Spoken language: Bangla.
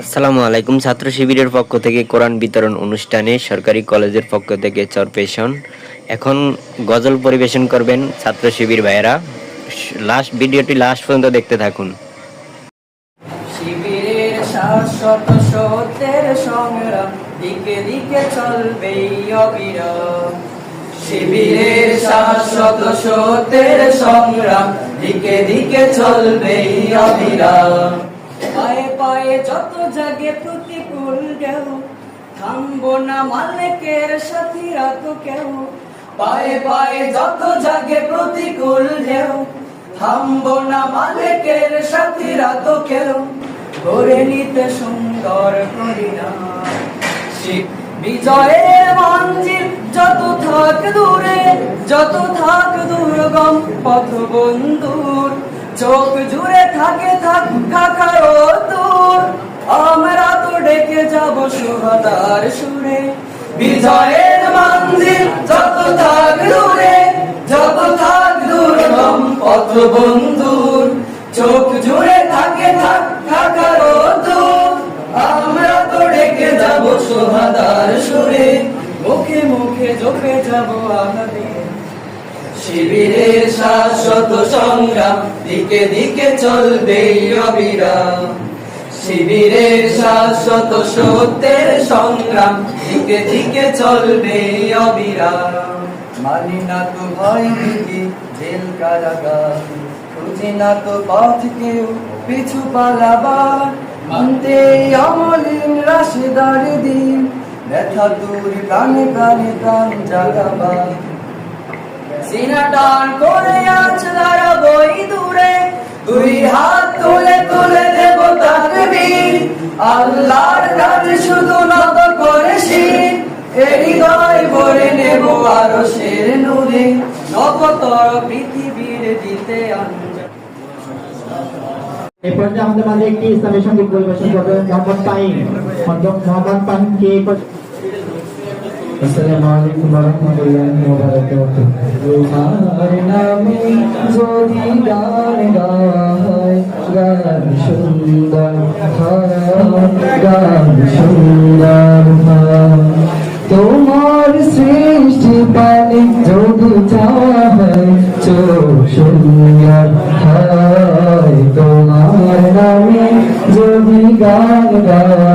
আসসালামু আলাইকুম। ছাত্র শিবিরের পক্ষ থেকে কোরআন বিতরণ অনুষ্ঠানে সরকারি কলেজের পক্ষ থেকে চরপেশন। এখন গজল পরিবেশন করবেন ছাত্র শিবির ভাইয়েরা। লাস্ট ভিডিওটি লাস্ট পর্যন্ত দেখতে থাকুন। শিবিরের সত্যের সংগ্রাম দিকে দিকে চলবে অবিরাম। শিবিরের সত্যের সংগ্রাম দিকে দিকে চলবে অবিরাম। পায়ে পায়ে যত জাগে প্রতিকূল ঢেউ থামবো না মালিকের সাথীরা তো কেউ পায়ে পায়ে যত জাগে প্রতিকূল ঢেউ। থামবো না মালিকের সাথীরা তো কেউ করে নিতে সুন্দর পরিণাম। বিজয়ের মঞ্জিল যত থাক দূরে, যত থাক দুর্গম পথ বন্ধুর চোখ জুড়ে থাকে থাক কাকারো আমরা তো ডেকে যাব সুহদার সুরে। বিজয়ের মন্দির যত থাক দূরে, যত থাক দুর্গম পথ বন্ধুর। চোখ জুড়ে থাকে থাক দূর। আমরা তো ডেকে যাব সোহাদার সুরে। মুখে মুখে জপে যাব আমাদের। শিবিরের শাশ্বত সংগ্রাম, দিকে দিকে চলবে অবিরাম। শিবিরের শাশ্বত সত্যের সংগ্রাম। দিকে দিকে চলবে অবিরাম। মানি না তো ভয় জেল কারাগার। খুঁজি না তো পথ কেউ, পিছু পালাবার। মানতে অমলিন রাশেদার দিন, ব্যথা দূর, প্রাণে প্রাণে প্রাণ জাগাবার। সিনা করে আজ দাঁড়াবই দূরে, দুই হাত তুলে আল্লাহর কাছে শুধু নত করে শির এ হৃদয় ভরে নেব আরও শের নূরে। নবতর পৃথিবীর দিতে আঞ্জা এই পর্যায়ে আমাদের মাঝে একটি ইসলামী সংগীত পরিবেশন করবেন মোহাম্মদ পাইন মোহাম্মদ পাইনকে আসসালামু আলাইকুম ওয়া রাহমাতুল্লাহি ওয়া বারাকাতুহু তোমার নামে যদি গান গায় তোমার সৃষ্টি পানি যদি চাওয়া হয় চোখ তোমার নামে যদি গান হয়